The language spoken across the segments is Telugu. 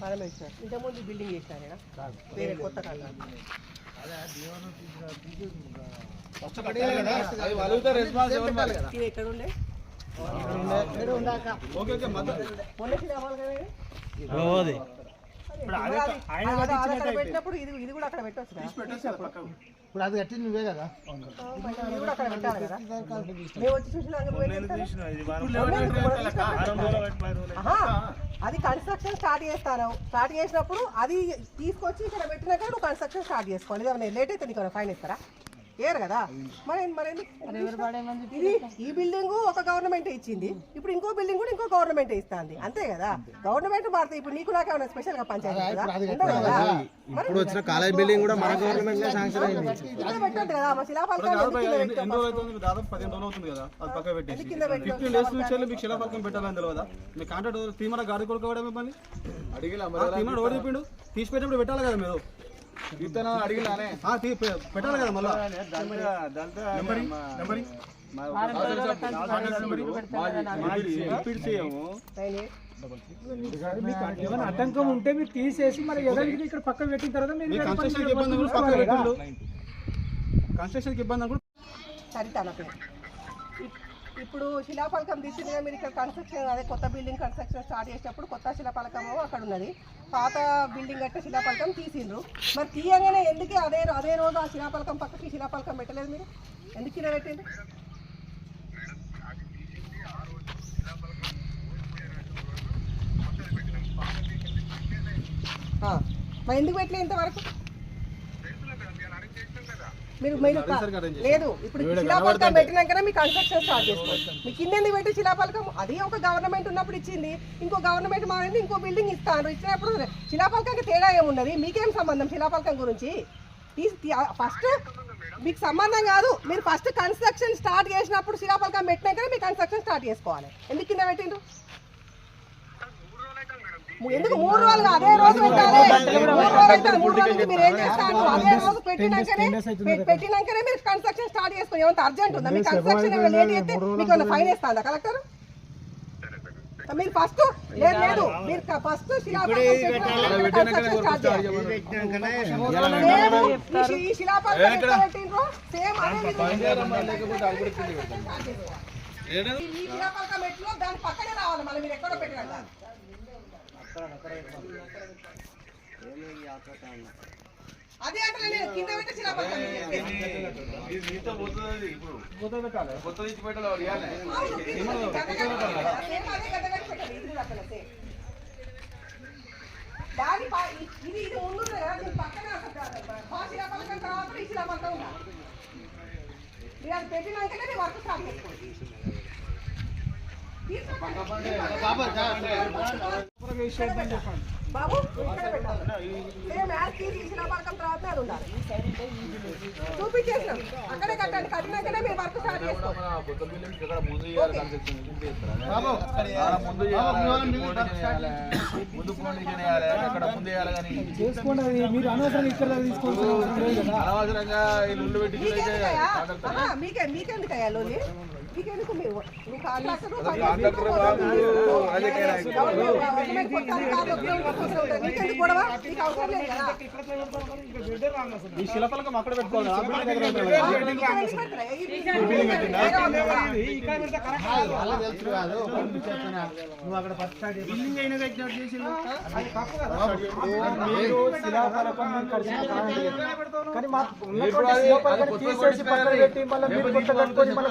పరమేశ్వర్ ఇంతకుముందు బిల్డింగ్ ఈడ? వేరే కొత్త? ఇది ఎక్కడ ఉండే? ఓకే ఓకే మొన్న అది- అక్కడ పెట్టినప్పుడు ఇది ఇది కూడా అక్కడ పెట్టొచ్చు కదా పెట్టేసి అది పక్కకు. ఇప్పుడు అది కట్టింది నువ్వే కదా? ఆ, మరి ఇది కూడా అక్కడ పెట్టాలి కదా? మేము వచ్చి ఆహా, అది కన్స్ట్రక్షన్ స్టార్ట్ చేస్తాను. స్టార్ట్ చేసినప్పుడు అది తీసుకొచ్చి ఇక్కడ పెట్టినాక నువ్వు కన్స్ట్రక్షన్ స్టార్ట్ చేసుకోవాలి. ఇది లేట్ అయితే నీకు ఫైన్ ఇస్తారా? ఏరు కదా? మరి మరి? ఇది ఈ బిల్డింగ్ ఒక గవర్నమెంట్ ఇచ్చింది. ఇప్పుడు ఇంకో బిల్డింగ్ కూడా ఇంకో గవర్నమెంట్ ఇస్తుంది. అంతే కదా? గవర్నమెంట్ మారుతుంది ఇప్పుడు నీకు నాకేమైనా స్పెషల్గా పంచాయతీ కాలేజ్ బిల్డింగ్ కూడా మన గవర్నమెంట్ పెట్టొద్దు కదా? మా శిలాఫలకం పెట్టాలని తెలియదా మీ కాంట్రాక్ట్ తీమర గాడి కొడుకోవడం మిమ్మల్ని చెప్పిండు? తీసి పెట్టినప్పుడు పెట్టాలి కదా మీరు. విత్తనం అడిగిలానే పెట్టాలి కదా మళ్ళీ. ఏమైనా ఆటంకం ఉంటే మీరు తీసేసి మరి ఎదరికి ఇక్కడ పక్కన పెట్టిన తర్వాత కన్స్ట్రక్షన్ ఇబ్బంది కూడా ఇప్పుడు శిలాఫలకం తీసిందిగా మీరు ఇక్కడ కన్స్ట్రక్షన్ అదే కొత్త బిల్డింగ్ కన్స్ట్రక్షన్ స్టార్ట్ చేసినప్పుడు కొత్త శిలాఫలకం అక్కడ ఉన్నది. పాత బిల్డింగ్ కట్టే శిలాఫలకం తీసిండ్రు. మరి తీయగానే ఎందుకు అదే అదే రోజు ఆ శిలాఫలకం పక్కకి శిలాఫలకం పెట్టలేదు మీరు? ఎందుకు ఇలా పెట్టిండ్రు? మరి ఎందుకు పెట్టలేదు ఇంతవరకు? మీరు మీరు లేదు ఇప్పుడు శిలాపలకం పెట్టినాకనే మీ కన్స్ట్రక్షన్ స్టార్ట్ చేసుకోవచ్చు మీ కింద ఎందుకు పెట్టి శిలాపలకం అది ఒక గవర్నమెంట్ ఉన్నప్పుడు ఇచ్చింది ఇంకో గవర్నమెంట్ మారింది ఇంకో బిల్డింగ్ ఇస్తారు ఇచ్చినప్పుడు శిలాపలకంకి తేడా ఏమున్నది? మీకేం సంబంధం శిలాపలకం గురించి? ఫస్ట్ మీకు సంబంధం కాదు. మీరు ఫస్ట్ కన్స్ట్రక్షన్ స్టార్ట్ చేసినప్పుడు శిలాపలకం పెట్టినాకనే మీ కన్స్ట్రక్షన్ స్టార్ట్ చేసుకోవాలి. ఎందుకు కింద పెట్టిండ్రు? ఎందుకు మూడు రోజులు అదే రోజు పెట్టాలి? మూడు రోజులు అయితే మూడు రోజులు మీరు ఏం చేస్తారు? అదే రోజు పెట్టినాకనే పెట్టినాకనే మీరు కన్స్ట్రక్షన్ స్టార్ట్ చేసుకోండి ఏమంత అర్జెంట్ ఉందా? మీ కన్స్ట్రక్షన్ లేట్ అయితే మీకు ఫైన్ వేస్తుందా కలెక్టర్ మీరు ఫస్ట్ లేదు లేదు. మీరు ఫస్ట్ శిలాపలకం ఎట్లో? దాని పక్కనే రావాలి. మళ్ళీ మీరు ఎక్కడో పెట్టినట్టు అదే అంటే నేను కింద పెట్టి. దాని ఇది ఇది ముందు పక్కనే శిలాపలకం తర్వాత ఈ శిలాపలకం. మీరు అది పెట్టినాకనే వర్క్ స్టార్ట్ చేసుకోండి. బాబు ఇక్కడ పెట్టాలి. సేమ్ యాజ్ తీసి ఇచ్చిన పథకం తర్వాత అది ఉండాలి. చూపించేసినాం. అక్కడే కట్టండి కట్టినాకనే మీరు వర్క్ స్టార్ట్ చేసుకోండి మీకెందుకయ్యా? ఈ శిలపలకం అక్కడ పెట్టుకోవాలి నువ్వు అక్కడ బిల్డింగ్ అయినా చేసి అది తప్పు కదా శిలాఫలకం కానీ మా ఉన్నటువంటి తీసేసి పక్కన పెట్టి మళ్ళీ మీరు కొత్త కట్టుకొని మళ్ళీ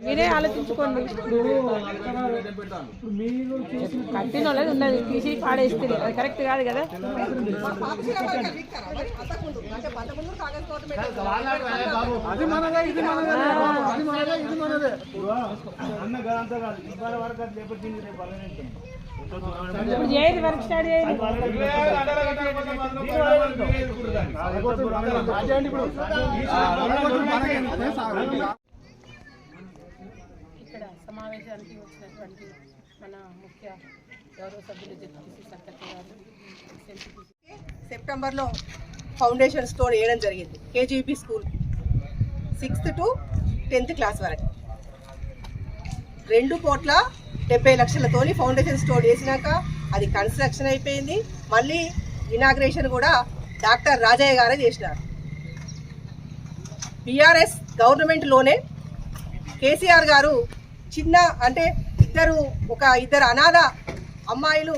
మీరే ఆలోచించుకోండి. కట్టిన వాళ్ళది ఉన్నది తీసి పాడేస్తుంది అది కరెక్ట్ కాదు కదా. ఇప్పుడు చేయదు వర్క్ స్టార్ట్ సమావేశానికి వచ్చినటువంటి మన ముఖ్య గౌరవ సభ్యులు జడ్పీసీ సెక్రటరీ గారు సెప్టెంబర్లో ఫౌండేషన్ స్టోర్ వేయడం జరిగింది K G P school sixth to tenth class వరకు. రెండు కోట్ల డెబ్బై లక్షలతోని ఫౌండేషన్ స్టోర్ చేసినాక అది కన్స్ట్రక్షన్ అయిపోయింది. మళ్ళీ ఇనాగ్రేషన్ కూడా డాక్టర్ రాజయ్య గారే చేసినారు. బీఆర్ఎస్ గవర్నమెంట్లోనే కేసీఆర్ గారు చిన్న అంటే ఇద్దరు ఒక ఇద్దరు అనాథ అమ్మాయిలు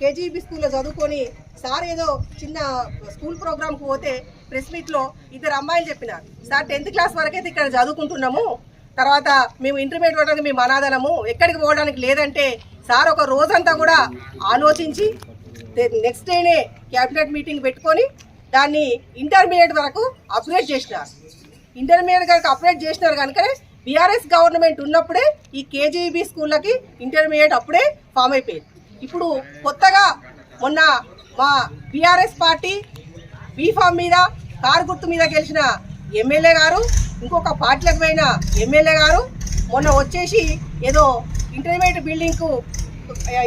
కేజీబీ స్కూల్లో చదువుకొని సార్ ఏదో చిన్న స్కూల్ ప్రోగ్రామ్కి పోతే ప్రెస్ మీట్లో ఇద్దరు అమ్మాయిలు చెప్పినారు. సార్ టెన్త్ క్లాస్ వరకైతే ఇక్కడ చదువుకుంటున్నాము. తర్వాత మేము ఇంటర్మీడియట్ వరకు మేము అనాథలము. ఎక్కడికి పోవడానికి లేదంటే సార్ ఒక రోజంతా కూడా ఆలోచించి నెక్స్ట్ డేనే క్యాబినెట్ మీటింగ్ పెట్టుకొని దాన్ని ఇంటర్మీడియట్ వరకు అప్గ్రేడ్ చేసినారు. ఇంటర్మీడియట్ వరకు అప్గ్రేడ్ చేసినారు కనుక బీఆర్ఎస్ గవర్నమెంట్ ఉన్నప్పుడే ఈ కేజీబీ స్కూళ్ళకి ఇంటర్మీడియట్ అప్పుడే ఫామ్ అయిపోయింది. ఇప్పుడు కొత్తగా మొన్న మా B R S party B form మీద కారు గుర్తు మీద గెలిచిన ఎమ్మెల్యే గారు ఇంకొక పార్టీలకు పోయిన ఎమ్మెల్యే గారు మొన్న వచ్చేసి ఏదో ఇంటర్మీడియట్ బిల్డింగ్కు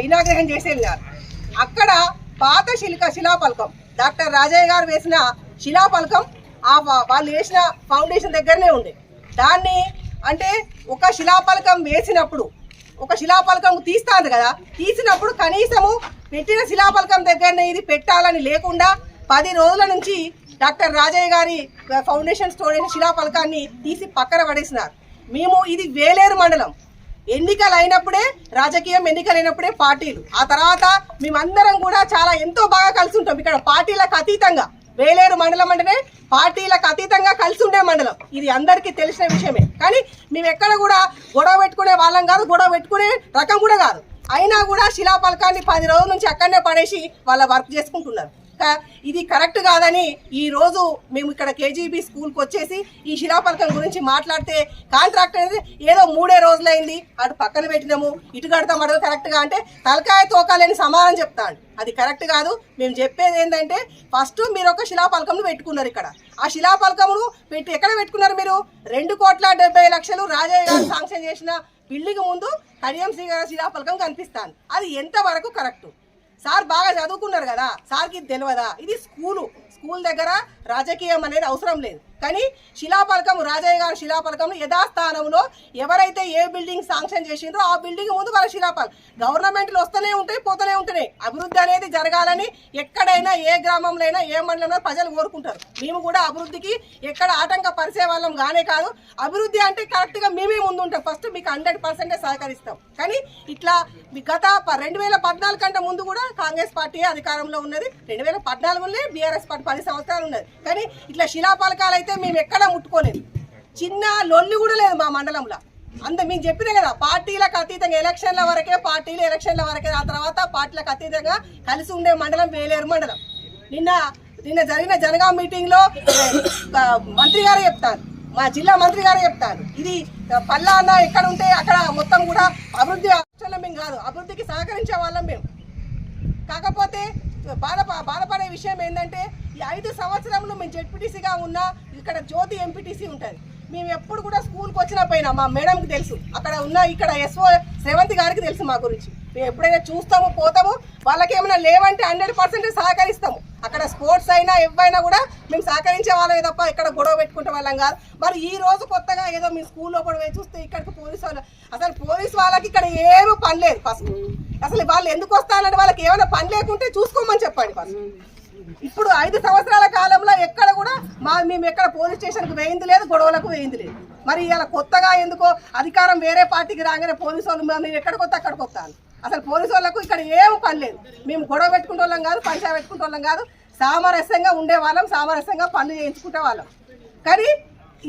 ఇనాగ్రహం చేసి వెళ్ళారు అక్కడ పాత శిలిక శిలాపలకం డాక్టర్ రాజయ్య గారు వేసిన శిలాపలకం ఆ వాళ్ళు వేసిన ఫౌండేషన్ దగ్గరనే ఉంది దాన్ని అంటే ఒక శిలాపలకం వేసినప్పుడు ఒక శిలాపలకం తీస్తాను కదా తీసినప్పుడు కనీసము పెట్టిన శిలాపలకం దగ్గరనే ఇది పెట్టాలని లేకుండా పది రోజుల నుంచి డాక్టర్ రాజయ్య గారి ఫౌండేషన్ స్టోరేజ్ శిలాపలకాన్ని తీసి పక్కన పడేసినారు. మేము ఇది వేలేరు మండలం. ఎన్నికలు అయినప్పుడే రాజకీయం ఎన్నికలు అయినప్పుడే పార్టీలు. ఆ తర్వాత మేమందరం కూడా చాలా ఎంతో బాగా కలిసి ఉంటాం. ఇక్కడ పార్టీలకు అతీతంగా. వేలేరు మండలం అంటేనే పార్టీలకు అతీతంగా కలిసి ఉండే మండలం. ఇది అందరికీ తెలిసిన విషయమే. కానీ మేము ఎక్కడ కూడా గొడవ పెట్టుకునే వాళ్ళం కాదు గొడవ పెట్టుకునే రకం కూడా కాదు. అయినా కూడా శిలాపలకాన్ని పది రోజుల నుంచి అక్కడనే పడేసి వాళ్ళ వర్క్ చేసుకుంటున్నారు. కా- ఇది కరెక్ట్ కాదని ఈ రోజు మేము ఇక్కడ కేజీబీ స్కూల్కి వచ్చేసి ఈ శిలాఫలకం గురించి మాట్లాడితే కాంట్రాక్ట్ అనేది ఏదో మూడే రోజులైంది. అటు పక్కన పెట్టినాము ఇటు కడతాం అడగ కరెక్ట్గా అంటే తలకాయ తోకాలని సమానం చెప్తాను అది కరెక్ట్ కాదు. మేము చెప్పేది ఏంటంటే ఫస్ట్ మీరు ఒక శిలాఫలకంను పెట్టుకున్నారు ఇక్కడ. ఆ శిలాపలకమును పెట్టి ఎక్కడ పెట్టుకున్నారు మీరు? రెండు కోట్ల డెబ్బై లక్షలు రాజయ్య గారు శాంక్షన్ చేసిన బిల్డింగ్ ముందు కడియం శ్రీ గారి శిలాపలకం కనిపిస్తాను. అది ఎంతవరకు కరెక్ట్? సార్ బాగా చదువుకున్నారు కదా సార్కి ఇది తెలియదా ఇది స్కూలు. స్కూల్ దగ్గర రాజకీయం అనేది అవసరం లేదు. కానీ శిలాపలకం రాజయ్య గారి శిలాపలకం యథాస్థానంలో ఎవరైతే ఏ బిల్డింగ్ శాంక్షన్ చేసిండ్రో ఆ బిల్డింగ్ ముందు వాళ్ళ శిలాపలకం గవర్నమెంట్లు వస్తూనే ఉంటాయి పోతూనే ఉంటున్నాయి. అభివృద్ధి అనేది జరగాలని ఎక్కడైనా ఏ గ్రామంలో అయినా ఏ మండలంలో ప్రజలు కోరుకుంటారు. మేము కూడా అభివృద్ధికి ఎక్కడ ఆటంక పరిచే వాళ్ళం గానే కాదు. అభివృద్ధి అంటే కరెక్ట్గా మేమే ముందు ఉంటాం ఫస్ట్ మీకు హండ్రెడ్ పర్సెంటే సహకరిస్తాం. కానీ ఇట్లా మీ గత ప- రెండు వేల పద్నాలుగు కంటే ముందు కూడా కాంగ్రెస్ పార్టీ అధికారంలో ఉన్నది. రెండు వేల పద్నాలుగులోనే బీఆర్ఎస్ పార్టీ పది సంవత్సరాలు ఉన్నది. కానీ ఇట్లా శిలాపలకాలు అయితే మేము ఎక్కడా ముట్టుకోలేదు. చిన్న లొల్లి కూడా లేదు మా మండలంలో. అంత మేము చెప్పిన కదా పార్టీలకు అతీతంగా ఎలక్షన్ల వరకే పార్టీలు ఎలక్షన్ల వరకే ఆ తర్వాత పార్టీలకు అతీతంగా కలిసి ఉండే మండలం వేలేరు మండలం. నిన్న నిన్న జరిగిన జనగాం మీటింగ్లో మంత్రి గారు చెప్తారు. మా జిల్లా మంత్రి గారు చెప్తారు. ఇది పల్లా అన్న ఎక్కడ ఉంటే అక్కడ మొత్తం కూడా అభివృద్ధి మేము కాదు. అభివృద్ధికి సహకరించే వాళ్ళం మేము. బాధ బాధపడే విషయం ఏంటంటే ఈ ఐదు సంవత్సరంలో మేము జెడ్పీటీసీగా ఉన్నా ఇక్కడ జ్యోతి ఎంపీటీసీ ఉంటుంది. మేము ఎప్పుడు కూడా స్కూల్కి వచ్చినా పోయినా మా మేడంకి తెలుసు. అక్కడ ఉన్న ఇక్కడ ఎస్ఓ శ్రవంతి గారికి తెలుసు మా గురించి. మేము ఎప్పుడైనా చూస్తాము పోతాము వాళ్ళకి ఏమైనా లేవంటే హండ్రెడ్ పర్సెంట్ సహకరిస్తాము. అక్కడ స్పోర్ట్స్ అయినా ఎవైనా కూడా మేము సహకరించే వాళ్ళమే తప్ప ఇక్కడ గొడవ పెట్టుకుంటే వాళ్ళం కాదు. మరి ఈ రోజు కొత్తగా ఏదో మీ స్కూల్లో కూడా పోయి చూస్తే ఇక్కడికి పోలీసు వాళ్ళు అసలు పోలీసు వాళ్ళకి ఇక్కడ ఏమీ పని లేదు ఫస్ట్ అసలు వాళ్ళు ఎందుకు వస్తానంటే వాళ్ళకి ఏమైనా పని లేకుంటే చూసుకోమని చెప్పండి ఫస్ట్ ఇప్పుడు ఐదు సంవత్సరాల కాలంలో ఎక్కడ కూడా మా మేము ఎక్కడ పోలీస్ స్టేషన్కి వేయింది లేదు గొడవలకు వేయింది లేదు. మరి ఇలా కొత్తగా ఎందుకో అధికారం వేరే పార్టీకి రాగానే పోలీసు వాళ్ళు మేము ఎక్కడికి వస్తే అక్కడికి వస్తాను. అసలు పోలీసు వాళ్ళకు ఇక్కడ ఏం పని లేదు. మేము గొడవ పెట్టుకుంటే వాళ్ళం కాదు పరిచయం పెట్టుకుంటే వాళ్ళం కాదు. సామరస్యంగా ఉండే వాళ్ళం సామరస్యంగా పనులు చేయించుకుంటే వాళ్ళం. కానీ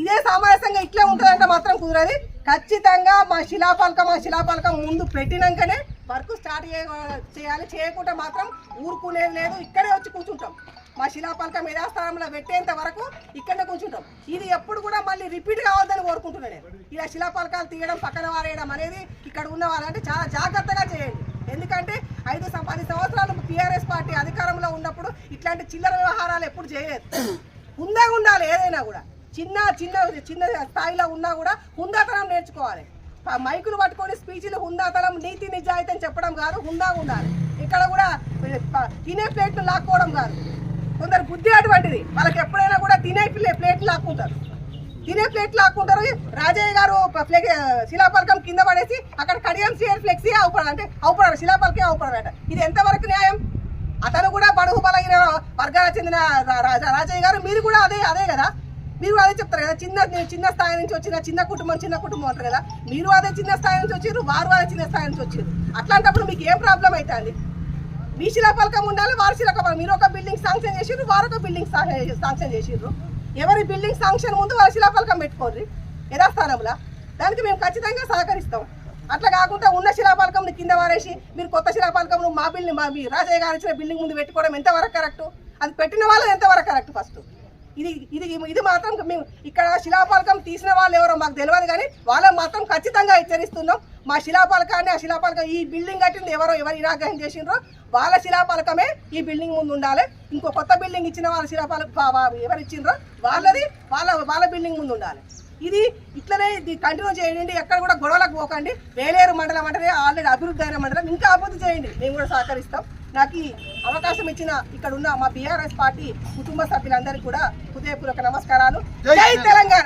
ఇదే సామరస్యంగా ఇట్లే ఉంటుందంటే మాత్రం కుదరదు. ఖచ్చితంగా మా శిలాపలకం మా శిలాపలకం ముందు పెట్టినాకనే వర్క్ స్టార్ట్ చేయాలి. చేయకుండా మాత్రం ఊరుకునేది లేదు. ఇక్కడే వచ్చి కూర్చుంటాం. మా శిలాపలకం యథాస్థానంలో పెట్టేంత వరకు ఇక్కడనే కూర్చుంటాం. ఇది ఎప్పుడు కూడా మళ్ళీ రిపీట్ కావద్దని కోరుకుంటున్నాను నేను. ఇలా శిలాపలకాలు తీయడం పక్కన వారేయడం అనేది ఇక్కడ ఉన్న వాళ్ళంటే చాలా జాగ్రత్తగా చేయండి. ఎందుకంటే ఐదు పది సంవత్సరాలు టీఆర్ఎస్ పార్టీ అధికారంలో ఉన్నప్పుడు ఇట్లాంటి చిల్లర వ్యవహారాలు ఎప్పుడు చేయలేదు. హుందాగా ఉండాలి ఏదైనా కూడా. చిన్న చిన్న చిన్న స్థాయిలో ఉన్నా కూడా హుందాతనం నేర్చుకోవాలి. మైకులు పట్టుకొని స్పీచ్లు హుందాతనం నీతి నిజాయితీ అని చెప్పడం కాదు హుందా ఉండాలి. ఇక్కడ కూడా తినే ప్లేట్లు లాక్కోవడం కాదు. కొందరు బుద్ధి అటువంటిది. వాళ్ళకి ఎప్పుడైనా కూడా తినే ప్లే ప్లేట్లు లాక్కుంటారు. తినే ప్లేట్లు లాక్కుంటారు. రాజయ్య గారు శిలాపలకం కింద పడేసి అక్కడ కడియం సీఆర్ ఫ్లెక్సీ అవుపడాడు అంటే అవుపడారు శిలాపలకే అవుపడారట. ఇది ఎంతవరకు న్యాయం? అతను కూడా బడుగు బలగిన వర్గాలకు చెందిన రాజయ్య గారు మీరు కూడా అదే అదే కదా? మీరు అదే చెప్తారు కదా? చిన్న చిన్న స్థాయి నుంచి వచ్చిన చిన్న కుటుంబం చిన్న కుటుంబం అంటారు కదా? మీరు అదే చిన్న స్థాయి నుంచి వచ్చారు వారు అదే చిన్న స్థాయి నుంచి వచ్చారు అట్లాంటప్పుడు మీకు ఏం ప్రాబ్లం అవుతుంది? బీసీల శిలాపలకం ఉండాలి వారసీల శిలాపలకం మీరు ఒక బిల్డింగ్ శాంక్షన్ చేసిర్రు వారు ఒక బిల్డింగ్ శాంక్షన్ చేసిర్రు. ఎవరి బిల్డింగ్ శాంక్షన్ ముందు వారసీల శిలాపలకం పెట్టుకోర్రి? యథాస్థానంలో దానికి మేము ఖచ్చితంగా సహకరిస్తాం. అట్లా కాకుండా ఉన్న శిలాపలకం కింద వారేసి మీరు కొత్త శిలాపాలకంను మా బిల్డింగ్ మా మీ రాజయ్య గారు ఇచ్చిన బిల్డింగ్ ముందు పెట్టుకోవడం ఎంతవరకు కరెక్ట్ అది పెట్టిన వాళ్ళు ఎంతవరకు కరెక్ట్ ఫస్ట్ ఇది ఇది ఇది మాత్రం మేము ఇక్కడ శిలాపాలకం తీసిన వాళ్ళు ఎవరో మాకు తెలియదు కానీ వాళ్ళని మాత్రం ఖచ్చితంగా హెచ్చరిస్తున్నాం. మా శిలాపలకాన్ని ఆ శిలాపలకం ఈ బిల్డింగ్ కట్టింది ఎవరో ఎవరు నిరాగ్రహం చేసిండ్రో వాళ్ళ శిలాపలకమే ఈ బిల్డింగ్ ముందు ఉండాలి. ఇంకో కొత్త బిల్డింగ్ ఇచ్చిన వాళ్ళ శిలాపాల ఎవరు ఇచ్చిండ్రో వాళ్ళది వాళ్ళ వాళ్ళ బిల్డింగ్ ముందు ఉండాలి. ఇది ఇట్లనే ఇది కంటిన్యూ చేయండి. ఎక్కడ కూడా గొడవలకు పోకండి. వేలేరు మండలం అంటే ఆల్రెడీ అభివృద్ధి అయిన మండలం. ఇంకా అభివృద్ధి చేయండి. మేము కూడా సహకరిస్తాం. నాకు ఈ అవకాశం ఇచ్చిన ఇక్కడ ఉన్న మా బీఆర్ఎస్ పార్టీ కుటుంబ సభ్యులందరికీ కూడా హృదయపూర్వక నమస్కారాలు. జై తెలంగాణ.